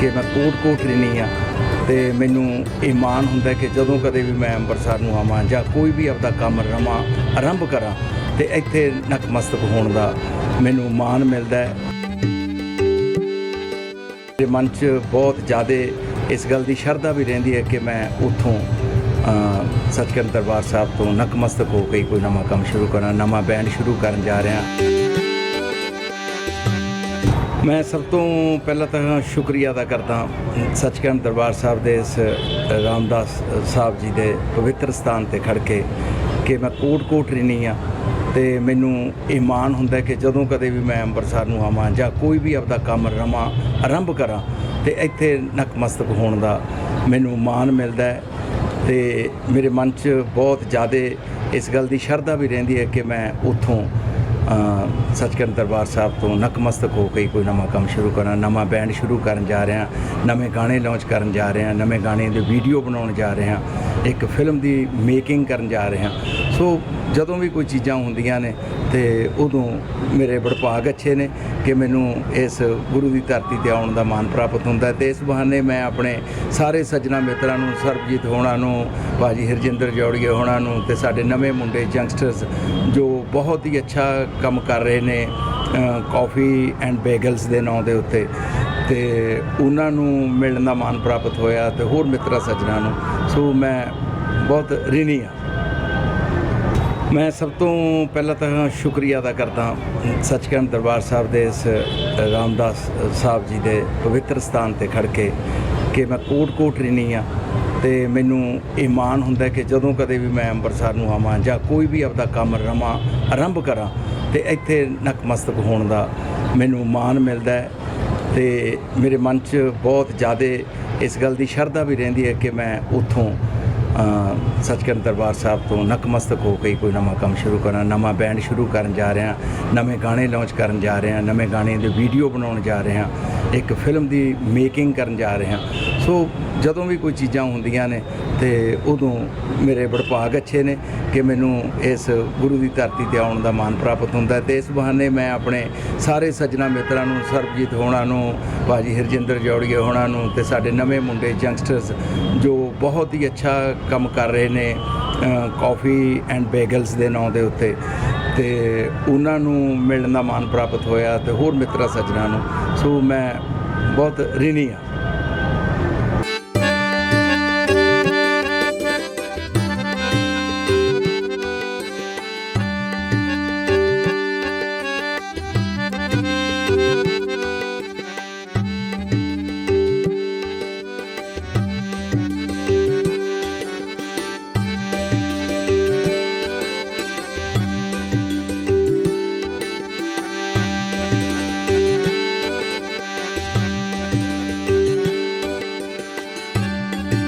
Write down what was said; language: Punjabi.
ਕਿ ਮੈਂ ਕੋਟ ਕੋਟ ਰਹਿਣੀ ਆ ਤੇ ਮੈਨੂੰ ਇਹ ਮਾਣ ਹੁੰਦਾ ਕਿ ਜਦੋਂ ਕਦੇ ਵੀ ਮੈਂ ਅੰਮ੍ਰਿਤਸਰ ਨੂੰ ਆਵਾਂ ਜਾਂ ਕੋਈ ਵੀ ਆਪਦਾ ਕੰਮ ਰਵਾਂ, ਆਰੰਭ ਕਰਾਂ ਤੇ ਇੱਥੇ ਨਕਮਸਤਕ ਹੋਣ ਦਾ ਮੈਨੂੰ ਮਾਣ ਮਿਲਦਾ ਹੈ। ਮੇਰੇ ਮਨ 'ਚ ਬਹੁਤ ਜ਼ਿਆਦਾ ਇਸ ਗੱਲ ਦੀ ਸ਼ਰਧਾ ਵੀ ਰਹਿੰਦੀ ਹੈ ਕਿ ਮੈਂ ਉੱਥੋਂ ਸੱਚਖੰਡ ਦਰਬਾਰ ਸਾਹਿਬ ਤੋਂ ਨਕਮਸਤਕ ਹੋ ਕੇ ਕੋਈ ਨਵਾਂ ਕੰਮ ਸ਼ੁਰੂ ਕਰਾਂ, ਨਵਾਂ ਬੈਂਡ ਸ਼ੁਰੂ ਕਰਨ ਜਾ ਰਿਹਾ। ਮੈਂ ਸਭ ਤੋਂ ਪਹਿਲਾਂ ਤਾਂ ਸ਼ੁਕਰੀਆ ਅਦਾ ਕਰਦਾ ਸੱਚਖੰਡ ਦਰਬਾਰ ਸਾਹਿਬ ਦੇ ਇਸ ਰਾਮਦਾਸ ਸਾਹਿਬ ਜੀ ਦੇ ਪਵਿੱਤਰ ਸਥਾਨ ਤੇ ਖੜ ਕੇ ਕਿ ਮੈਂ ਕੋਟ ਕੋਟ ਰਹਿਣੀ ਆ ਤੇ ਮੈਨੂੰ ਇਹ ਮਾਣ ਹੁੰਦਾ ਕਿ ਜਦੋਂ ਕਦੇ ਵੀ ਮੈਂ ਅੰਮ੍ਰਿਤਸਰ ਨੂੰ ਆਵਾਂ ਜਾਂ ਕੋਈ ਵੀ ਆਪਦਾ ਕੰਮ ਰਵਾਂ, ਆਰੰਭ ਕਰਾਂ ਤੇ ਇੱਥੇ ਨਕਮਸਤਕ ਹੋਣ ਦਾ ਮੈਨੂੰ ਮਾਣ ਮਿਲਦਾ ਹੈ ਤੇ ਮੇਰੇ ਮਨ 'ਚ ਬਹੁਤ ਜ਼ਿਆਦਾ ਇਸ ਗੱਲ ਦੀ ਸ਼ਰਧਾ ਵੀ ਰਹਿੰਦੀ ਹੈ ਕਿ ਮੈਂ ਉੱਥੋਂ ਸੱਚਖੰਡ ਦਰਬਾਰ ਸਾਹਿਬ ਤੋਂ ਨਕਮਸਤਕ ਹੋ ਕੇ ਕੋਈ ਨਵਾਂ ਕੰਮ ਸ਼ੁਰੂ ਕਰਾਂ ਨਵਾਂ ਬੈਂਡ ਸ਼ੁਰੂ ਕਰਨ ਜਾ ਰਿਹਾ, ਨਵੇਂ ਗਾਣੇ ਲਾਂਚ ਕਰਨ ਜਾ ਰਿਹਾ, ਨਵੇਂ ਗਾਣੇ ਦੇ ਵੀਡੀਓ ਬਣਾਉਣ ਜਾ ਰਹੇ ਹਾਂ ਇੱਕ ਫਿਲਮ ਦੀ ਮੇਕਿੰਗ ਕਰਨ ਜਾ ਰਿਹਾ। ਸੋ ਜਦੋਂ ਵੀ ਕੋਈ ਚੀਜ਼ਾਂ ਹੁੰਦੀਆਂ ਨੇ ਤੇ ਉਦੋਂ ਮੇਰੇ ਵਡਭਾਗ ਅੱਛੇ ਨੇ ਕਿ ਮੈਨੂੰ ਇਸ ਗੁਰੂ ਦੀ ਧਰਤੀ ਤੇ ਆਉਣ ਦਾ ਮਾਣ ਪ੍ਰਾਪਤ ਹੁੰਦਾ ਹੈ ਤੇ ਇਸ ਬਹਾਨੇ ਮੈਂ ਆਪਣੇ ਸਾਰੇ ਸੱਜਣਾ ਮਿੱਤਰਾਂ ਨੂੰ, ਸਰਬਜੀਤ ਹੋਣਾ ਨੂੰ ਬਾਜੀ ਹਰਜਿੰਦਰ ਜੋੜੀਏ ਹੋਣਾ ਨੂੰ ਤੇ ਸਾਡੇ ਨਵੇਂ ਮੁੰਡੇ ਯੰਗਸਟਰਸ ਜੋ ਬਹੁਤ ਹੀ ਅੱਛਾ ਕੰਮ ਕਰ ਰਹੇ ਨੇ ਕਾਫੀ ਐਂਡ ਬੇਗਲਸ ਦੇ ਨਾਂ ਦੇ ਉੱਤੇ ਤੇ ਉਹਨਾਂ ਨੂੰ ਮਿਲਣ ਦਾ ਮਾਣ ਪ੍ਰਾਪਤ ਹੋਇਆ ਤੇ ਹੋਰ ਮਿੱਤਰਾਂ, ਸੱਜਣਾ ਨੂੰ। ਸੋ ਮੈਂ ਬਹੁਤ ਰਿਣੀ ਹਾਂ। ਮੈਂ ਸਭ ਤੋਂ ਪਹਿਲਾਂ ਤਾਂ ਸ਼ੁਕਰੀਆ ਅਦਾ ਕਰਦਾ ਸੱਚਖੰਡ ਦਰਬਾਰ ਸਾਹਿਬ ਦੇ ਇਸ ਰਾਮਦਾਸ ਸਾਹਿਬ ਜੀ ਦੇ ਪਵਿੱਤਰ ਸਥਾਨ ਤੇ ਖੜ ਕੇ ਕਿ ਮੈਂ ਕੋਟ ਕੋਟ ਰਹਿਣੀ ਆ ਤੇ ਮੈਨੂੰ ਇਹ ਮਾਣ ਹੁੰਦਾ ਕਿ ਜਦੋਂ ਕਦੇ ਵੀ ਮੈਂ ਅੰਮ੍ਰਿਤਸਰ ਨੂੰ ਆਵਾਂ ਜਾਂ ਕੋਈ ਵੀ ਆਪਦਾ ਕੰਮ ਰਵਾਂ, ਆਰੰਭ ਕਰਾਂ ਤੇ ਇੱਥੇ ਨਕਮਸਤਕ ਹੋਣ ਦਾ ਮੈਨੂੰ ਮਾਣ ਮਿਲਦਾ ਹੈ ਤੇ ਮੇਰੇ ਮਨ 'ਚ ਬਹੁਤ ਜ਼ਿਆਦਾ ਇਸ ਗੱਲ ਦੀ ਸ਼ਰਧਾ ਵੀ ਰਹਿੰਦੀ ਹੈ ਕਿ ਮੈਂ ਉੱਥੋਂ ਸੱਚਖੰਡ ਦਰਬਾਰ ਸਾਹਿਬ ਤੋਂ ਨਕਮਸਤਕ ਹੋ ਕੇ ਕੋਈ ਨਵਾਂ ਕੰਮ ਸ਼ੁਰੂ ਕਰਾਂ ਨਵਾਂ ਬੈਂਡ ਸ਼ੁਰੂ ਕਰਨ ਜਾ ਰਿਹਾ ਨਵੇਂ ਗਾਣੇ ਲਾਂਚ ਕਰਨ ਜਾ ਰਿਹਾ ਨਵੇਂ ਗਾਣੇ ਦੇ ਵੀਡੀਓ ਬਣਾਉਣ ਜਾ ਰਿਹਾ ਇੱਕ ਫਿਲਮ ਦੀ ਮੇਕਿੰਗ ਕਰਨ ਜਾ ਰਿਹਾ ਸੋ ਜਦੋਂ ਵੀ ਕੋਈ ਚੀਜ਼ਾਂ ਹੁੰਦੀਆਂ ਨੇ ਤੇ ਉਦੋਂ ਮੇਰੇ ਵਡਭਾਗ ਅੱਛੇ ਨੇ ਕਿ ਮੈਨੂੰ ਇਸ ਗੁਰੂ ਦੀ ਧਰਤੀ ਤੇ ਆਉਣ ਦਾ ਮਾਣ ਪ੍ਰਾਪਤ ਹੁੰਦਾ ਹੈ ਤੇ ਇਸ ਬਹਾਨੇ ਮੈਂ ਆਪਣੇ ਸਾਰੇ ਸੱਜਣਾ ਮਿੱਤਰਾਂ ਨੂੰ, ਸਰਬਜੀਤ ਹੋਣਾ ਨੂੰ ਬਾਜੀ ਹਰਜਿੰਦਰ ਜੋੜੀਏ ਹੋਣਾ ਨੂੰ ਤੇ ਸਾਡੇ ਨਵੇਂ ਮੁੰਡੇ ਯੰਗਸਟਰਸ ਜੋ ਬਹੁਤ ਹੀ ਅੱਛਾ ਕੰਮ ਕਰ ਰਹੇ ਨੇ ਕਾਫੀ ਐਂਡ ਬੇਗਲਸ ਦੇ ਨਾਂ ਦੇ ਉੱਤੇ। ਤੇ ਉਹਨਾਂ ਨੂੰ ਮਿਲਣ ਦਾ ਮਾਣ ਪ੍ਰਾਪਤ ਹੋਇਆ ਤੇ ਹੋਰ ਮਿੱਤਰਾਂ ਸੱਜਣਾ ਨੂੰ। ਸੋ ਮੈਂ ਬਹੁਤ ਰਿਣੀ ਹਾਂ।